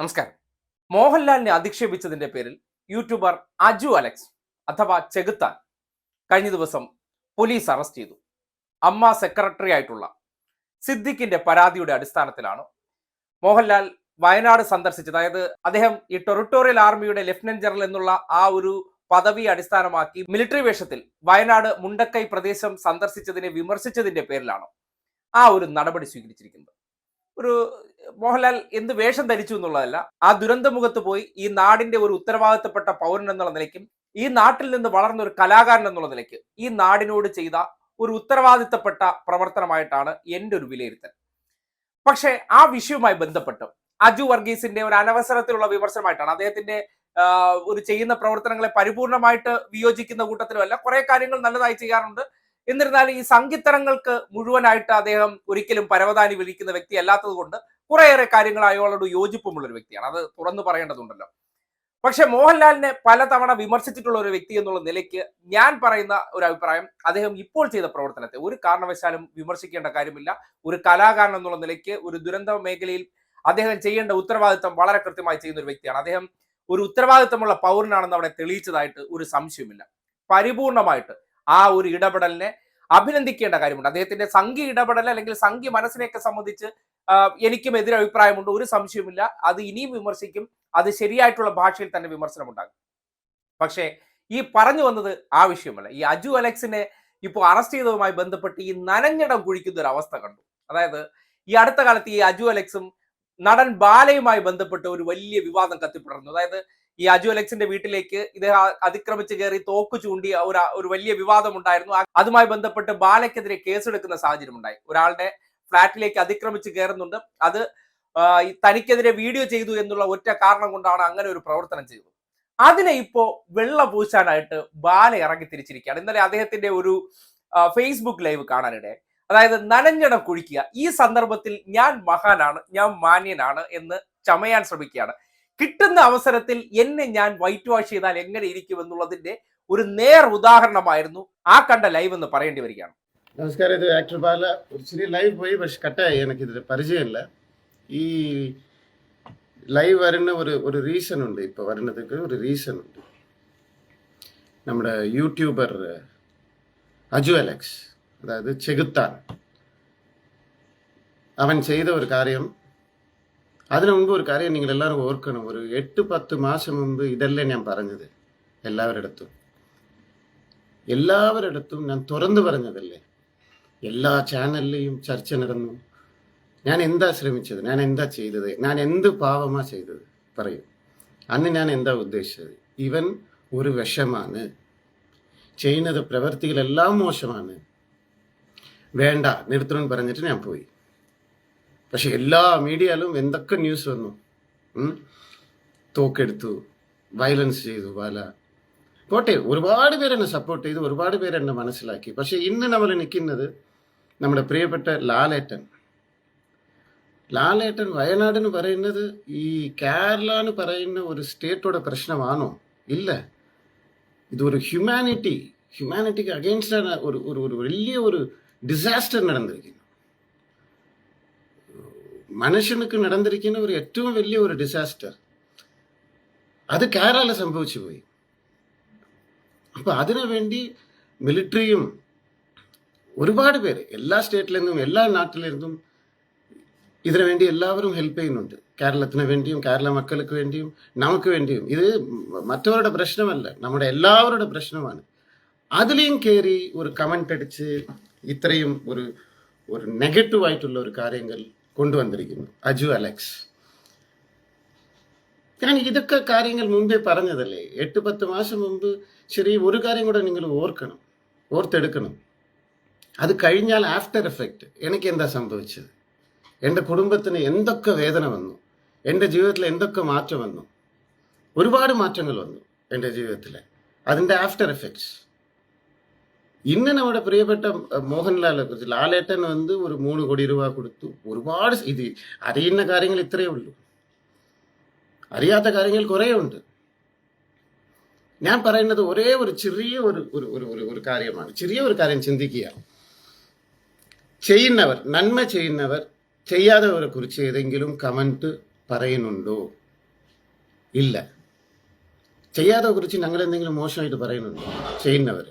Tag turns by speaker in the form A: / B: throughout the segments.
A: നമസ്കാരം. മോഹൻലാലിനെ അധിക്ഷേപിച്ചതിന്റെ പേരിൽ യൂട്യൂബർ അജു അലക്സ് അഥവാ ചെകുത്താൻ കഴിഞ്ഞ ദിവസം പോലീസ് അറസ്റ്റ് ചെയ്തു. അമ്മ സെക്രട്ടറി ആയിട്ടുള്ള സിദ്ദിഖിന്റെ പരാതിയുടെ അടിസ്ഥാനത്തിലാണ് മോഹൻലാൽ വയനാട് സന്ദർശിച്ചത്. അതായത് അദ്ദേഹം ഈ ടെറിട്ടോറിയൽ ആർമിയുടെ ലഫ്റ്റനന്റ് ജനറൽ എന്നുള്ള ആ ഒരു പദവി അടിസ്ഥാനമാക്കി മിലിറ്ററി വേഷത്തിൽ വയനാട് മുണ്ടക്കൈ പ്രദേശം സന്ദർശിച്ചതിനെ വിമർശിച്ചതിന്റെ പേരിലാണ് ആ ഒരു നടപടി സ്വീകരിച്ചിരിക്കുന്നത്. ഒരു മോഹൻലാൽ എന്ത് വേഷം ധരിച്ചു എന്നുള്ളതല്ല. ആ ദുരന്തമുഖത്ത് പോയി ഈ നാടിന്റെ ഒരു ഉത്തരവാദിത്തപ്പെട്ട പൗരൻ എന്നുള്ള നിലയ്ക്കും ഈ നാട്ടിൽ നിന്ന് വളർന്ന ഒരു കലാകാരൻ എന്നുള്ള നിലയ്ക്ക് ഈ നാടിനോട് ചെയ്ത ഒരു ഉത്തരവാദിത്തപ്പെട്ട പ്രവർത്തനമായിട്ടാണ് എന്റെ ഒരു വിലയിരുത്തൽ. പക്ഷേ ആ വിഷയവുമായി ബന്ധപ്പെട്ട് അജു വർഗീസിന്റെ ഒരു അനവസരത്തിലുള്ള വിമർശനമായിട്ടാണ് അദ്ദേഹത്തിന്റെ ഒരു ചെയ്യുന്ന പ്രവർത്തനങ്ങളെ പരിപൂർണമായിട്ട് വിയോജിക്കുന്ന കൂട്ടത്തിലുമല്ല കുറെ കാര്യങ്ങൾ നല്ലതായി ചെയ്യാറുണ്ട്. എന്നിരുന്നാലും ഈ സംഗീതരങ്ങൾക്ക് മുഴുവനായിട്ട് അദ്ദേഹം ഒരിക്കലും പരവതാനി വിളിക്കുന്ന വ്യക്തി അല്ലാത്തത് കൊണ്ട് കുറേയേറെ കാര്യങ്ങൾ അയാളോട് യോജിപ്പുമുള്ള ഒരു വ്യക്തിയാണ്. അത് തുറന്നു പറയേണ്ടതുണ്ടല്ലോ. പക്ഷെ മോഹൻലാലിനെ പലതവണ വിമർശിച്ചിട്ടുള്ള ഒരു വ്യക്തി എന്നുള്ള നിലയ്ക്ക് ഞാൻ പറയുന്ന ഒരു അഭിപ്രായം അദ്ദേഹം ഇപ്പോൾ ചെയ്ത പ്രവർത്തനത്തെ ഒരു കാരണവശാലും വിമർശിക്കേണ്ട കാര്യമില്ല. ഒരു കലാകാരൻ എന്നുള്ള നിലയ്ക്ക് ഒരു ദുരന്ത മേഖലയിൽ അദ്ദേഹം ചെയ്യേണ്ട ഉത്തരവാദിത്തം വളരെ കൃത്യമായി ചെയ്യുന്ന ഒരു വ്യക്തിയാണ്. അദ്ദേഹം ഒരു ഉത്തരവാദിത്തമുള്ള പൗരനാണെന്ന് അവിടെ തെളിയിച്ചതായിട്ട് ഒരു സംശയമില്ല പരിപൂർണമായിട്ട് ആ ഒരു ഇടപെടലിനെ അഭിനന്ദിക്കേണ്ട കാര്യമുണ്ട്. അദ്ദേഹത്തിന്റെ സംഘി ഇടപെടൽ അല്ലെങ്കിൽ സംഘി മനസ്സിനെയൊക്കെ സംബന്ധിച്ച് എനിക്കും എതിരെ അഭിപ്രായമുണ്ട്. ഒരു സംശയവുമില്ല. അത് ഇനിയും വിമർശിക്കും. അത് ശരിയായിട്ടുള്ള ഭാഷയിൽ തന്നെ വിമർശനം ഉണ്ടാകും പക്ഷേ ഈ പറഞ്ഞു വന്നത് ആ വിഷയമല്ല. ഈ അജു അലക്സിനെ ഇപ്പോൾ അറസ്റ്റ് ചെയ്തതുമായി ബന്ധപ്പെട്ട് ഈ നനഞ്ഞിടം കുഴിക്കുന്ന ഒരു അവസ്ഥ കണ്ടു. അതായത് ഈ അടുത്ത കാലത്ത് ഈ അജു അലക്സും നടൻ ബാലയുമായി ബന്ധപ്പെട്ട് ഒരു വലിയ വിവാദം കത്തിപ്പെടുന്നു അതായത് ഈ അജു അലക്സിന്റെ വീട്ടിലേക്ക് ഇദ്ദേഹം അതിക്രമിച്ച് കയറി തോക്ക് ചൂണ്ടി ഒരു ഒരു വലിയ വിവാദം ഉണ്ടായിരുന്നു അതുമായി ബന്ധപ്പെട്ട് ബാലയ്ക്കെതിരെ കേസെടുക്കുന്ന സാഹചര്യം ഉണ്ടായി ഒരാളുടെ ഫ്ളാറ്റിലേക്ക് അതിക്രമിച്ച് കയറുന്നുണ്ട്. അത് തനിക്കെതിരെ വീഡിയോ ചെയ്തു എന്നുള്ള ഒറ്റ കാരണം കൊണ്ടാണ് അങ്ങനെ ഒരു പ്രവർത്തനം ചെയ്തത്. അതിനെ ഇപ്പോ വെള്ള പൂശാനായിട്ട് ബാല ഇറങ്ങി തിരിച്ചിരിക്കുകയാണ്. ഇന്നലെ അദ്ദേഹത്തിന്റെ ഒരു ഫേസ്ബുക്ക് ലൈവ് കാണാനിടെ. അതായത് നനഞ്ഞടം കുഴിക്കുക. ഈ സന്ദർഭത്തിൽ ഞാൻ മഹാനാണ് ഞാൻ മാന്യനാണ് എന്ന് ചമയാൻ ശ്രമിക്കുകയാണ്. കിട്ടുന്ന അവസരത്തിൽ എന്നെ ഞാൻ വൈറ്റ് വാഷ് ചെയ്താൽ എങ്ങനെ ഇരിക്കും എന്നുള്ളതിന്റെ ഒരു നേർ ഉദാഹരണമായിരുന്നു ആ കണ്ട ലൈവ് എന്ന് പറയേണ്ടി വരികയാണ്.
B: നമസ്കാരം ഇത് ആക്ടർ ബാല. ഒരു ചെറിയ ലൈവ് പോയി പക്ഷെ കട്ടായി. എനിക്ക് ഇതിൽ പരിചയമില്ല. ഈ ലൈവ് വരുന്ന ഒരു ഒരു റീസൺ ഉണ്ട്. ഇപ്പൊ വരുന്നതൊക്കെ ഒരു റീസൺ ഉണ്ട്. നമ്മുടെ യൂട്യൂബർ അജു അലക്സ്. അതായത് ചെകുത്താൻ. അവൻ ചെയ്ത ഒരു കാര്യം അതിനു മുമ്പ് ഒരു കാര്യം നിങ്ങൾ എല്ലാവരും ഓർക്കണം. ഒരു എട്ട് പത്ത് മാസം മുമ്പ് ഇതല്ലേ ഞാൻ പറഞ്ഞത്. എല്ലാവരിടത്തും. എല്ലാവരിടത്തും ഞാൻ തുറന്നു പറഞ്ഞതല്ലേ? എല്ലാ ചാനലിലെയും ചർച്ച നടന്നു. ഞാൻ എന്താ ശ്രമിച്ചത്? ഞാൻ എന്താ ചെയ്തത്? ഞാൻ എന്ത് പാവമാ ചെയ്തത്? പറയൂ. അന്ന് ഞാൻ എന്താ ഉദ്ദേശിച്ചത്? ഇവൻ ഒരു വിഷമാണ്. ചെയ്യുന്നത് പ്രവൃത്തികളെല്ലാം മോശമാണ്. വേണ്ട നിർത്തണം പറഞ്ഞിട്ട് ഞാൻ പോയി. പക്ഷെ എല്ലാ മീഡിയയിലും എന്തൊക്കെ ന്യൂസ് വന്നു? തോക്കെടുത്തു വയലൻസ് ചെയ്തു പല. പോട്ടെ ഒരുപാട് പേര് എന്നെ സപ്പോർട്ട് ചെയ്തു ഒരുപാട് പേര് എന്നെ മനസ്സിലാക്കി. പക്ഷെ ഇന്ന് നമ്മൾ നിൽക്കുന്നത് നമ്മുടെ പ്രിയപ്പെട്ട ലാലേട്ടൻ. ലാലേട്ടൻ വയനാട് എന്ന് പറയുന്നത് ഈ കേരള എന്ന് പറയുന്ന ഒരു സ്റ്റേറ്റോടെ പ്രശ്നമാണോ? ഇല്ല. ഇതൊരു ഹ്യൂമാനിറ്റി ഹ്യൂമാനിറ്റിക്ക് അഗെയിൻസ്റ്റാണ് ഒരു ഒരു വലിയ ഒരു ഡിസാസ്റ്റർ നടന്നിരിക്കുന്നു. മനുഷ്യനുക്ക് നടന്നിരിക്കുന്ന ഒരു ഏറ്റവും വലിയ ഒരു ഡിസാസ്റ്റർ അത് കേരള സംഭവിച്ചു പോയി. അപ്പൊ അതിനു വേണ്ടി മിലിറ്ററിയും ഒരുപാട് പേര് എല്ലാ സ്റ്റേറ്റിൽ നിന്നും എല്ലാ നാട്ടിൽ നിന്നും ഇതിനു വേണ്ടി എല്ലാവരും ഹെൽപ്പ് ചെയ്യുന്നുണ്ട്. കേരളത്തിന് വേണ്ടിയും കേരള മക്കൾക്ക് വേണ്ടിയും നമുക്ക് വേണ്ടിയും. ഇത് മറ്റവരുടെ പ്രശ്നമല്ല നമ്മുടെ എല്ലാവരുടെ പ്രശ്നമാണ്. അതിലെയും കയറി ഒരു കമന്റ് അടിച്ച് ഇത്രയും ഒരു ഒരു നെഗറ്റീവ് ആയിട്ടുള്ള ഒരു കാര്യങ്ങൾ കൊണ്ടുവന്നിരിക്കുന്നു. അജു അലക്സ്. ഞാൻ ഇതൊക്കെ കാര്യങ്ങൾ മുമ്പേ പറഞ്ഞതല്ലേ? എട്ട് പത്ത് മാസം മുമ്പ് ശരി ഒരു കാര്യം കൂടെ നിങ്ങൾ ഓർക്കണം ഓർത്തെടുക്കണം. അത് കഴിഞ്ഞാൽ ആഫ്റ്റർ എഫക്റ്റ് എനിക്ക് എന്താ സംഭവിച്ചത്? എന്റെ കുടുംബത്തിന് എന്തൊക്കെ വേദന വന്നു? എന്റെ ജീവിതത്തിൽ എന്തൊക്കെ മാറ്റം വന്നു? ഒരുപാട് മാറ്റങ്ങൾ വന്നു എന്റെ ജീവിതത്തിൽ അതിന്റെ ആഫ്റ്റർ എഫക്ട്സ് ഇന്ന് നമ്മുടെ പ്രിയപ്പെട്ട അഹ്, മോഹൻലാലെ കുറിച്ച് ലാലേട്ടൻ വന്ന് ഒരു മൂന്ന് കോടി രൂപ കൊടുത്തു ഒരുപാട് ഇത് അറിയുന്ന കാര്യങ്ങൾ ഇത്രയേ ഉള്ളൂ അറിയാത്ത കാര്യങ്ങൾ കുറേ ഉണ്ട് ഞാൻ പറയുന്നത് ഒരേ ഒരു ചെറിയ ഒരു ഒരു ഒരു ഒരു ഒരു കാര്യമാണ് ചെറിയ ഒരു കാര്യം ചിന്തിക്കുക ചെയ്യുന്നവർ നന്മ ചെയ്യുന്നവർ ചെയ്യാത്തവരെ കുറിച്ച് ഏതെങ്കിലും കമന്റ് പറയുന്നുണ്ടോ? ഇല്ല. ചെയ്യാതെ കുറിച്ച് ഞങ്ങൾ എന്തെങ്കിലും മോശമായിട്ട് പറയുന്നുണ്ടോ? ചെയ്യുന്നവർ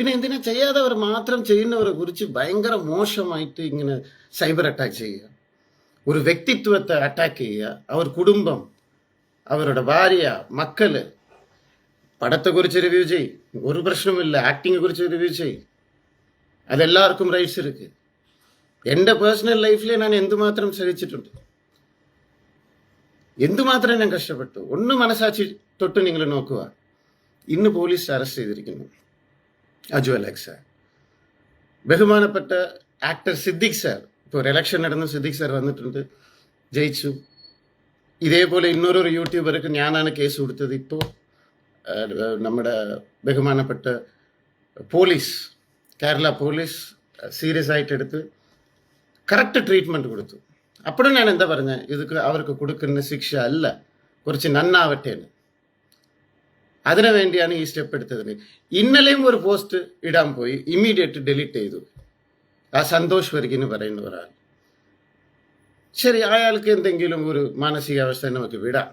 B: പിന്നെ എന്തിനാ ചെയ്യാത്തവർ മാത്രം ചെയ്യുന്നവരെ കുറിച്ച് ഭയങ്കര മോശമായിട്ട് ഇങ്ങനെ സൈബർ അറ്റാക്ക് ചെയ്യുക. ഒരു വ്യക്തിത്വത്തെ അറ്റാക്ക് ചെയ്യുക. അവർ കുടുംബം അവരുടെ ഭാര്യ മക്കൾ പടത്തെക്കുറിച്ച് റിവ്യൂ ചെയ്. ഒരു പ്രശ്നമില്ല ആക്ടിങ്ങെ കുറിച്ച് റിവ്യൂ ചെയ്. അതെല്ലാവർക്കും റൈറ്റ്സ് ഇരിക്കുക എന്റെ പേഴ്സണൽ ലൈഫിൽ ഞാൻ എന്തുമാത്രം ശ്രമിച്ചിട്ടുണ്ട് എന്തുമാത്രം ഞാൻ കഷ്ടപ്പെട്ടു? ഒന്ന് മനസ്സാച്ചി തൊട്ട് നിങ്ങൾ നോക്കുക. ഇന്ന് പോലീസ് അറസ്റ്റ് ചെയ്തിരിക്കുന്നു. അജു അലക്സ് ബഹുമാനപ്പെട്ട ആക്ടർ സിദ്ദിഖ് സാർ. ഇപ്പോൾ ഒരു ഇലക്ഷൻ നടന്നു സിദ്ദിഖ് സാർ വന്നിട്ടുണ്ട്. ജയിച്ചു. ഇതേപോലെ ഇന്നൊരു യൂട്യൂബർക്ക് ഞാനാണ് കേസ് കൊടുത്തത്. ഇപ്പോൾ നമ്മുടെ ബഹുമാനപ്പെട്ട പോലീസ് കേരള പോലീസ് സീരിയസ് ആയിട്ട് എടുത്ത് കറക്റ്റ് ട്രീറ്റ്മെന്റ് കൊടുത്തു. അപ്പോഴും ഞാൻ എന്താ പറഞ്ഞത്? ഇതൊക്കെ അവർക്ക് കൊടുക്കുന്ന ശിക്ഷ അല്ല. കുറച്ച് നന്നാവട്ടെ അതിനു വേണ്ടിയാണ് ഈ സ്റ്റെപ്പ് എടുത്തത് ഇന്നലെയും ഒരു പോസ്റ്റ് ഇടാൻ പോയി ഇമ്മീഡിയറ്റ് ഡിലീറ്റ് ചെയ്തു ആ സന്തോഷ് വർഗി എന്ന് പറയുന്ന ഒരാൾ ശരി അയാൾക്ക് എന്തെങ്കിലും ഒരു മാനസികാവസ്ഥ നമുക്ക് വിടാം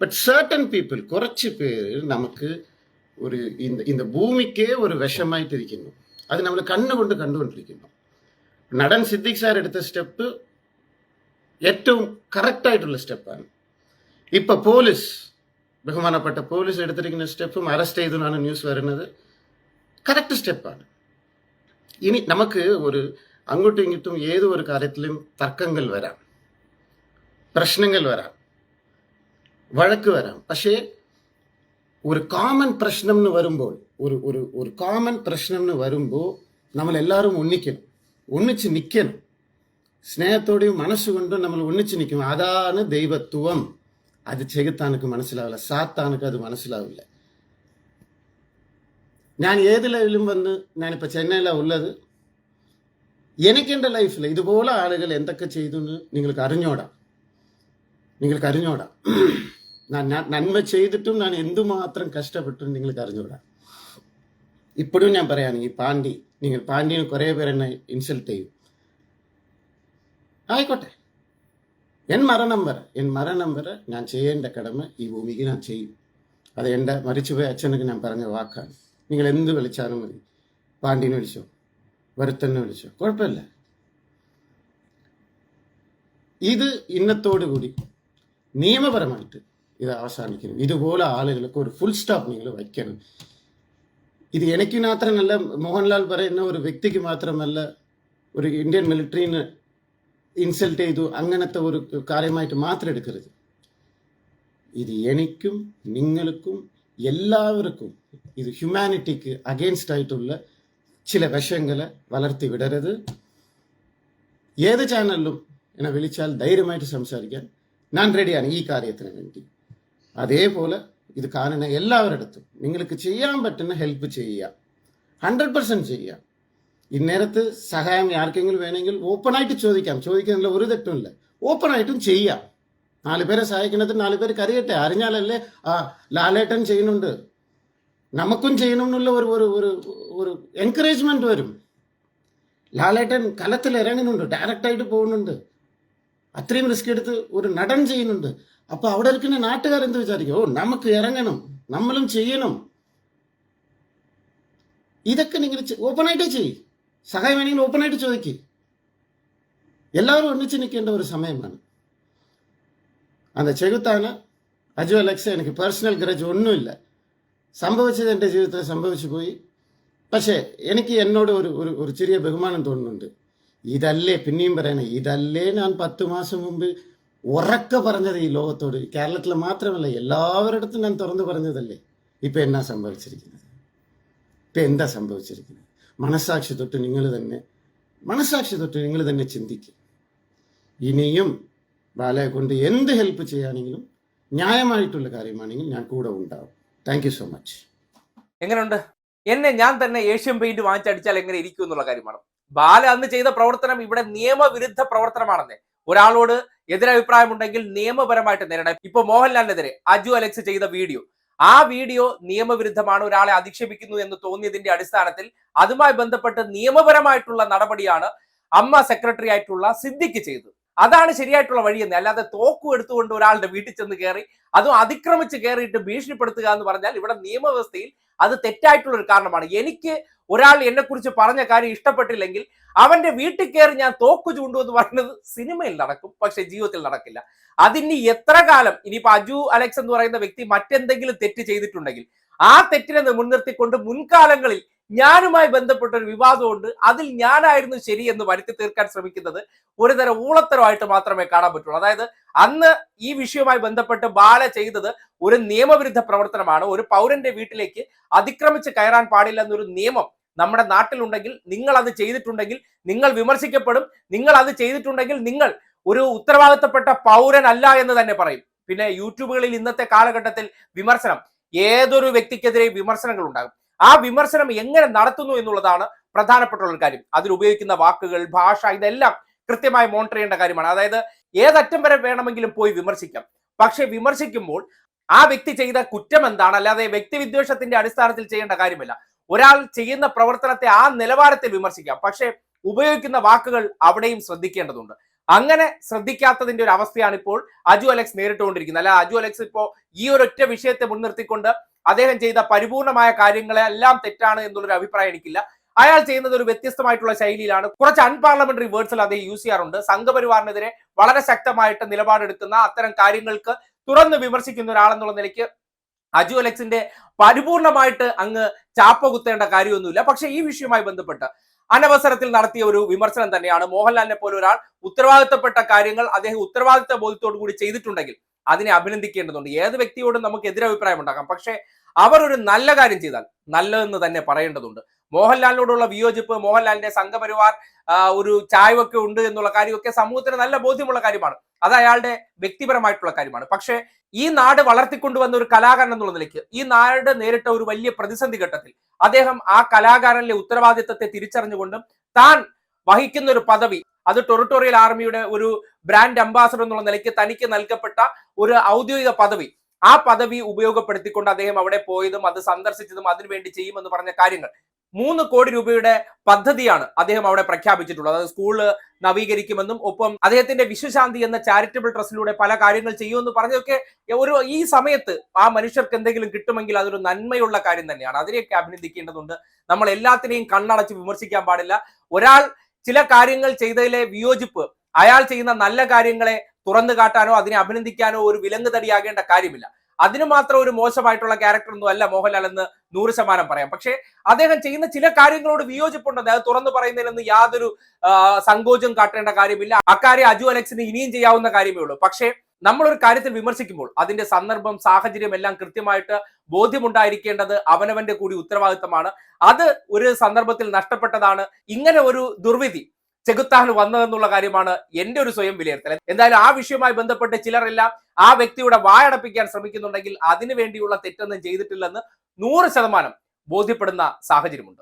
B: ബട്ട് സർട്ടൻ പീപ്പിൾ കുറച്ച് പേര് നമുക്ക് ഒരു இந்த இந்த ഭൂമിക്കേ ഒരു വിഷമായിട്ടിരിക്കുന്നു അത് നമ്മൾ കണ്ണുകൊണ്ട് കണ്ടുകൊണ്ടിരിക്കുന്നു നടൻ സിദ്ദിഖ് സാർ എടുത്ത സ്റ്റെപ്പ് ഏറ്റവും കറക്റ്റായിട്ടുള്ള സ്റ്റെപ്പാണ് ഇപ്പൊ പോലീസ് ബഹുമാനപ്പെട്ട പോലീസ് എടുത്തിരിക്കുന്ന സ്റ്റെപ്പും അറസ്റ്റ് ചെയ്തു എന്നാണ് ന്യൂസ് വരുന്നത്. കറക്റ്റ് സ്റ്റെപ്പാണ്. ഇനി നമുക്ക് ഒരു അങ്ങോട്ടും ഇങ്ങോട്ടും ഏത് ഒരു കാര്യത്തിലും തർക്കങ്ങൾ വരാം. പ്രശ്നങ്ങൾ വരാം. വഴക്ക് വരാം. പക്ഷേ ഒരു കോമൺ പ്രശ്നം എന്ന് വരുമ്പോൾ ഒരു ഒരു ഒരു കോമൺ പ്രശ്നം എന്ന് വരുമ്പോൾ നമ്മൾ എല്ലാവരും ഒന്നിക്കണം. ഒന്നിച്ച് നിൽക്കണം സ്നേഹത്തോടെയും മനസ്സുകൊണ്ടും നമ്മൾ ഒന്നിച്ച് നിൽക്കും അതാണ് ദൈവത്വം. അത് ചെകുത്താനക്ക് മനസ്സിലാവില്ല സാത്താനക്ക് അത് മനസ്സിലാവില്ല. ഞാൻ ഏത് ലെവലും വന്ന് ഞാനിപ്പോൾ ചെന്നൈയിലാണ് ഉള്ളത്. എനിക്ക് എന്റെ ലൈഫിൽ ഇതുപോലെ ആളുകൾ എന്തൊക്കെ ചെയ്തു എന്ന് നിങ്ങൾക്ക് അറിഞ്ഞോടാം. നിങ്ങൾക്ക് അറിഞ്ഞോടാം. നന്മ ചെയ്തിട്ടും ഞാൻ എന്തുമാത്രം കഷ്ടപ്പെട്ടും നിങ്ങൾക്ക് അറിഞ്ഞോടാം. ഇപ്പോഴും ഞാൻ പറയാണ് ഈ പാണ്ടി നിങ്ങൾ പാണ്ഡ്യന് കുറേ പേരെന്നെ ഇൻസൾട്ട് ചെയ്യും. ആയിക്കോട്ടെ. എൻ മരണം വരെ എൻ മരണം വരെ ഞാൻ ചെയ്യേണ്ട കടമ ഈ ഭൂമിക്ക് ഞാൻ ചെയ്യും. അത് എന്റെ മരിച്ചുപോയ അച്ഛനൊക്കെ ഞാൻ പറഞ്ഞ വാക്കാണ്. നിങ്ങൾ എന്ത് വിളിച്ചാലും മതി. പാണ്ഡ്യനെ വിളിച്ചോ വരുത്തനെ വിളിച്ചോ കുഴപ്പമില്ല. ഇത് ഇന്നത്തോടു കൂടി നിയമപരമായിട്ട് ഇത് അവസാനിക്കുന്നു. ഇതുപോലെ ആളുകൾക്ക് ഒരു ഫുൾ സ്റ്റോപ്പ് നിങ്ങൾ വയ്ക്കണം. ഇത് എനിക്ക് മാത്രമല്ല മോഹൻലാൽ പറയുന്ന ഒരു വ്യക്തിക്ക് മാത്രമല്ല ഒരു ഇന്ത്യൻ മിലിറ്ററിന് ഇൻസൾട്ട് ചെയ്തു അങ്ങനത്തെ ഒരു കാര്യമായിട്ട് മാത്രം എടുക്കരുത്. ഇത് എനിക്കും നിങ്ങൾക്കും എല്ലാവർക്കും ഇത് ഹ്യൂമാനിറ്റിക്ക് അഗേൻസ്റ്റ് ആയിട്ടുള്ള ചില വശങ്ങളെ വളർത്തി വിടരുത്. ഏത് ചാനലിലും എന്നെ വിളിച്ചാൽ ധൈര്യമായിട്ട് സംസാരിക്കാൻ ഞാൻ റെഡിയാണ് ഈ കാര്യത്തിന് വേണ്ടി. അതേപോലെ ഇത് കാണുന്ന എല്ലാവരുടെ അടുത്തും നിങ്ങൾക്ക് ചെയ്യാൻ പറ്റുന്ന ഹെൽപ്പ് ചെയ്യുക. ഹൺഡ്രഡ് പെർസെന്റ് ചെയ്യുക. ഇന്നേരത്ത് സഹായം ആർക്കെങ്കിലും വേണമെങ്കിൽ ഓപ്പണായിട്ട് ചോദിക്കാം. ചോദിക്കുന്നതിൽ ഒരു തെറ്റുമില്ല. ഓപ്പണായിട്ടും ചെയ്യാം. നാല് പേരെ സഹായിക്കുന്നതിന് നാല് പേര് കറിയട്ടെ അറിഞ്ഞാലല്ലേ ആ ലാലേട്ടൻ ചെയ്യുന്നുണ്ട്. നമുക്കും ചെയ്യണമെന്നുള്ള ഒരു ഒരു ഒരു ഒരു എൻകറേജ്മെന്റ് വരും. ലാലേട്ടൻ കലത്തിൽ ഇറങ്ങുന്നുണ്ട്. ഡയറക്റ്റായിട്ട് പോകുന്നുണ്ട്. അത്രയും റിസ്ക് എടുത്ത് ഒരു നടൻ ചെയ്യുന്നുണ്ട്. അപ്പോൾ അവിടെ ഇരിക്കുന്ന നാട്ടുകാരെന്ത് വിചാരിക്കും? ഓ നമുക്ക് ഇറങ്ങണം. നമ്മളും ചെയ്യണം. ഇതൊക്കെ നിങ്ങൾ ഓപ്പണായിട്ടേ ചെയ്യ്. സഹായം വേണമെങ്കിൽ ഓപ്പണായിട്ട് ചോദിക്കുക എല്ലാവരും ഒന്നിച്ച് നിൽക്കേണ്ട ഒരു സമയമാണ്. അത് ചെകുത്താണ് അജു അലക്സ എനിക്ക് പേഴ്സണൽ ഗ്രജ് ഒന്നുമില്ല. സംഭവിച്ചത് എന്റെ ജീവിതത്തിൽ സംഭവിച്ചു പോയി. പക്ഷേ എനിക്ക് എന്നോട് ഒരു ഒരു ഒരു ചെറിയ ബഹുമാനം തോന്നുന്നുണ്ട്. ഇതല്ലേ പിന്നെയും പറയണേ ഇതല്ലേ ഞാൻ പത്ത് മാസം മുമ്പ് ഉറക്ക പറഞ്ഞത് ഈ ലോകത്തോട്. കേരളത്തിൽ മാത്രമല്ല എല്ലാവരുടെ അടുത്തും ഞാൻ തുറന്നു പറഞ്ഞതല്ലേ? ഇപ്പം എന്നാ സംഭവിച്ചിരിക്കുന്നത്? ഇപ്പം എന്താ സംഭവിച്ചിരിക്കുന്നത്? മനസാക്ഷി തൊട്ട് നിങ്ങൾ തന്നെ മനസാക്ഷി തൊട്ട് നിങ്ങൾ തന്നെ ചിന്തിക്കും. ഇനിയും ബാലയെ കൊണ്ട് എന്ത് ഹെൽപ്പ് ചെയ്യാനെങ്കിലും ന്യായമായിട്ടുള്ള കാര്യമാണെങ്കിൽ ഞാൻ കൂടെ ഉണ്ടാവും. താങ്ക് സോ മച്ച്
A: എങ്ങനെയുണ്ട്? എന്നെ ഞാൻ തന്നെ ഏഷ്യൻ പെയിന്റ് വാങ്ങിച്ചടിച്ചാൽ എങ്ങനെ ഇരിക്കും എന്നുള്ള കാര്യമാണ്. ബാല അന്ന് ചെയ്ത പ്രവർത്തനം ഇവിടെ നിയമവിരുദ്ധ പ്രവർത്തനമാണെന്ന്. ഒരാളോട് എതിരഭിപ്രായമുണ്ടെങ്കിൽ നിയമപരമായിട്ട് നേരിടാം ഇപ്പൊ മോഹൻലാലിനെതിരെ അജു അലക്സ് ചെയ്ത വീഡിയോ. ആ വീഡിയോ നിയമവിരുദ്ധമാണ് ഒരാളെ അധിക്ഷേപിക്കുന്നു എന്ന് തോന്നിയതിന്റെ അടിസ്ഥാനത്തിൽ അതുമായി ബന്ധപ്പെട്ട് നിയമപരമായിട്ടുള്ള നടപടിയാണ് അമ്മ സെക്രട്ടറി ആയിട്ടുള്ള സിദ്ദിഖ് ചെയ്തത്. അതാണ് ശരിയായിട്ടുള്ള വഴിയെന്ന് അല്ലാതെ തോക്കും എടുത്തുകൊണ്ട് ഒരാളുടെ വീട്ടിൽ ചെന്ന് കയറി അതും അതിക്രമിച്ച് കയറിയിട്ട് ഭീഷണിപ്പെടുത്തുക എന്ന് പറഞ്ഞാൽ ഇവിടെ നിയമവ്യവസ്ഥയിൽ അത് തെറ്റായിട്ടുള്ള ഒരു കാരണമാണ്. എനിക്ക് ഒരാൾ എന്നെക്കുറിച്ച് പറഞ്ഞ കാര്യം ഇഷ്ടപ്പെട്ടില്ലെങ്കിൽ അവന്റെ വീട്ടിൽ കയറി ഞാൻ തോക്ക് ചൂണ്ടു എന്ന് പറയുന്നത് സിനിമയിൽ നടക്കും പക്ഷെ ജീവിതത്തിൽ നടക്കില്ല. അതിനി എത്ര കാലം? ഇനിയിപ്പോ അജു അലക്സ് എന്ന് പറയുന്ന വ്യക്തി മറ്റെന്തെങ്കിലും തെറ്റ് ചെയ്തിട്ടുണ്ടെങ്കിൽ ആ തെറ്റിനെ മുൻനിർത്തിക്കൊണ്ട് മുൻകാലങ്ങളിൽ ഞാനുമായി ബന്ധപ്പെട്ട ഒരു വിവാദമുണ്ട്. അതിൽ ഞാനായിരുന്നു ശരി എന്ന് വരുത്തി തീർക്കാൻ ശ്രമിക്കുന്നത് ഒരു തരം ഊളത്തരമായിട്ട് മാത്രമേ കാണാൻ പറ്റുള്ളൂ. അതായത് അന്ന് ഈ വിഷയവുമായി ബന്ധപ്പെട്ട് ബാല ചെയ്തത് ഒരു നിയമവിരുദ്ധ പ്രവർത്തനമാണ്. ഒരു പൗരന്റെ വീട്ടിലേക്ക് അതിക്രമിച്ച് കയറാൻ പാടില്ല എന്നൊരു നിയമം നമ്മുടെ നാട്ടിലുണ്ടെങ്കിൽ നിങ്ങൾ അത് ചെയ്തിട്ടുണ്ടെങ്കിൽ നിങ്ങൾ വിമർശിക്കപ്പെടും. നിങ്ങൾ അത് ചെയ്തിട്ടുണ്ടെങ്കിൽ നിങ്ങൾ ഒരു ഉത്തരവാദിത്തപ്പെട്ട പൗരനല്ല എന്ന് തന്നെ പറയും. പിന്നെ യൂട്യൂബുകളിൽ ഇന്നത്തെ കാലഘട്ടത്തിൽ വിമർശനം. ഏതൊരു വ്യക്തിക്കെതിരെയും വിമർശനങ്ങൾ ഉണ്ടാകും ആ വിമർശനം എങ്ങനെ നടത്തുന്നു എന്നുള്ളതാണ് പ്രധാനപ്പെട്ട ഒരു കാര്യം. അതിൽ ഉപയോഗിക്കുന്ന വാക്കുകൾ ഭാഷ ഇതെല്ലാം കൃത്യമായി മോണിറ്റർ ചെയ്യേണ്ട കാര്യമാണ്. അതായത് ഏതറ്റം വരെ വേണമെങ്കിലും പോയി വിമർശിക്കാം. പക്ഷെ വിമർശിക്കുമ്പോൾ ആ വ്യക്തി ചെയ്ത കുറ്റം എന്താണ്? അല്ലാതെ വ്യക്തിവിദ്വേഷത്തിന്റെ അടിസ്ഥാനത്തിൽ ചെയ്യേണ്ട കാര്യമല്ല. ഒരാൾ ചെയ്യുന്ന പ്രവർത്തനത്തെ ആ നിലവാരത്തിൽ വിമർശിക്കാം. പക്ഷെ ഉപയോഗിക്കുന്ന വാക്കുകൾ അവിടെയും ശ്രദ്ധിക്കേണ്ടതുണ്ട്. അങ്ങനെ ശ്രദ്ധിക്കാത്തതിന്റെ ഒരു അവസ്ഥയാണ് ഇപ്പോൾ അജു അലക്സ് നേരിട്ടുകൊണ്ടിരിക്കുന്നത്. അല്ല അജു അലക്സ് ഇപ്പോ ഈ ഒരു ഒറ്റ വിഷയത്തെ മുൻനിർത്തിക്കൊണ്ട് അദ്ദേഹം ചെയ്ത പരിപൂർണമായ കാര്യങ്ങളെ എല്ലാം തെറ്റാണ് എന്നുള്ളൊരു അഭിപ്രായം എനിക്കില്ല. അയാൾ ചെയ്യുന്നത് ഒരു വ്യത്യസ്തമായിട്ടുള്ള ശൈലിയിലാണ്. കുറച്ച് അൺപാർലമെന്ററി വേർഡ്സിൽ അദ്ദേഹം യൂസ് ചെയ്യാറുണ്ട്. സംഘപരിവാറിനെതിരെ വളരെ ശക്തമായിട്ട് നിലപാടെടുക്കുന്ന അത്തരം കാര്യങ്ങൾക്ക് തുറന്ന് വിമർശിക്കുന്ന ഒരാളെന്നുള്ള നിലയ്ക്ക് അജു അലക്സിന്റെ പരിപൂർണമായിട്ട് അങ്ങ് ചാപ്പ കുത്തേണ്ട കാര്യമൊന്നുമില്ല. പക്ഷെ ഈ വിഷയവുമായി ബന്ധപ്പെട്ട് അനവസരത്തിൽ നടത്തിയ ഒരു വിമർശനം തന്നെയാണ് മോഹൻലാലിനെ പോലെ ഒരാൾ ഉത്തരവാദിത്തപ്പെട്ട കാര്യങ്ങൾ അദ്ദേഹം ഉത്തരവാദിത്ത ബോധത്തോടു കൂടി ചെയ്തിട്ടുണ്ടെങ്കിൽ അതിനെ അഭിനന്ദിക്കേണ്ടതുണ്ട്. ഏത് വ്യക്തിയോടും നമുക്ക് എതിരഭിപ്രായം ഉണ്ടാക്കാം പക്ഷേ അവർ ഒരു നല്ല കാര്യം ചെയ്താൽ നല്ലതെന്ന് തന്നെ പറയേണ്ടതുണ്ട്. മോഹൻലാലിനോടുള്ള വിയോജിപ്പ് മോഹൻലാലിന്റെ സംഘപരിവാർ ഒരു ചായ്വൊക്കെ ഉണ്ട് എന്നുള്ള കാര്യമൊക്കെ സമൂഹത്തിന് നല്ല ബോധ്യമുള്ള കാര്യമാണ്. അത് അയാളുടെ വ്യക്തിപരമായിട്ടുള്ള കാര്യമാണ്. പക്ഷേ ഈ നാട് വളർത്തിക്കൊണ്ടുവന്ന ഒരു കലാകാരൻ എന്നുള്ള നിലയ്ക്ക് ഈ നാട് നേരിട്ട ഒരു വലിയ പ്രതിസന്ധി ഘട്ടത്തിൽ അദ്ദേഹം ആ കലാകാരനിലെ ഉത്തരവാദിത്തത്തെ തിരിച്ചറിഞ്ഞുകൊണ്ടും താൻ വഹിക്കുന്ന ഒരു പദവി അത് ടെറിട്ടോറിയൽ ആർമിയുടെ ഒരു ബ്രാൻഡ് അംബാസഡർ എന്നുള്ള നിലയ്ക്ക് തനിക്ക് നൽകപ്പെട്ട ഒരു ഔദ്യോഗിക പദവി ആ പദവി ഉപയോഗപ്പെടുത്തിക്കൊണ്ട് അദ്ദേഹം അവിടെ പോയതും അത് സന്ദർശിച്ചതും അതിനുവേണ്ടി ചെയ്യുമെന്ന് പറഞ്ഞ കാര്യങ്ങൾ. മൂന്ന് കോടി രൂപയുടെ പദ്ധതിയാണ് അദ്ദേഹം അവിടെ പ്രഖ്യാപിച്ചിട്ടുള്ളത്. അതായത് സ്കൂൾ നവീകരിക്കുമെന്നും ഒപ്പം അദ്ദേഹത്തിന്റെ വിശ്വശാന്തി എന്ന ചാരിറ്റബിൾ ട്രസ്റ്റിലൂടെ പല കാര്യങ്ങൾ ചെയ്യുമെന്ന് പറഞ്ഞതൊക്കെ ഒരു ഈ സമയത്ത് ആ മനുഷ്യർക്ക് എന്തെങ്കിലും കിട്ടുമെങ്കിൽ അതൊരു നന്മയുള്ള കാര്യം തന്നെയാണ്. അതിനെയൊക്കെ അഭിനന്ദിക്കേണ്ടതുണ്ട്. നമ്മൾ എല്ലാത്തിനെയും കണ്ണടച്ച് വിമർശിക്കാൻ പാടില്ല. ഒരാൾ ചില കാര്യങ്ങൾ ചെയ്തതിലെ വിയോജിപ്പ് അയാൾ ചെയ്യുന്ന നല്ല കാര്യങ്ങളെ തുറന്നു കാട്ടാനോ അതിനെ അഭിനന്ദിക്കാനോ ഒരു വിലങ്ങ് തടിയാകേണ്ട കാര്യമില്ല. അതിന് മാത്രം ഒരു മോശമായിട്ടുള്ള ക്യാരക്ടർ ഒന്നും അല്ല മോഹൻലാൽ എന്ന് നൂറ് ശതമാനം പറയാം. പക്ഷേ അദ്ദേഹം ചെയ്യുന്ന ചില കാര്യങ്ങളോട് വിയോജിപ്പുണ്ടെന്ന് അത് തുറന്നു പറയുന്നതിലൊന്നും യാതൊരു സങ്കോചം കാട്ടേണ്ട കാര്യമില്ല. അക്കാര്യം അജു അലക്സിന് ഇനിയും ചെയ്യാവുന്ന കാര്യമേ ഉള്ളൂ. പക്ഷേ നമ്മൾ ഒരു കാര്യത്തിൽ വിമർശിക്കുമ്പോൾ അതിന്റെ സന്ദർഭം സാഹചര്യം എല്ലാം കൃത്യമായിട്ട് ബോധ്യമുണ്ടായിരിക്കേണ്ടത് അവനവന്റെ കൂടി ഉത്തരവാദിത്തമാണ്. അത് ഒരു സന്ദർഭത്തിൽ നഷ്ടപ്പെട്ടതാണ്. ഇങ്ങനെ ഒരു ദുർവിധി ചെകുത്താൻ വന്നതെന്നുള്ള കാര്യമാണ് എന്റെ ഒരു സ്വയം വിലയിരുത്തൽ. എന്തായാലും ആ വിഷയവുമായി ബന്ധപ്പെട്ട് ചിലരെല്ലാം ആ വ്യക്തിയുടെ വായടപ്പിക്കാൻ ശ്രമിക്കുന്നുണ്ടെങ്കിൽ അതിനു വേണ്ടിയുള്ള തെറ്റൊന്നും ചെയ്തിട്ടില്ലെന്ന് നൂറ് ശതമാനം ബോധ്യപ്പെടുന്ന സാഹചര്യമുണ്ട്.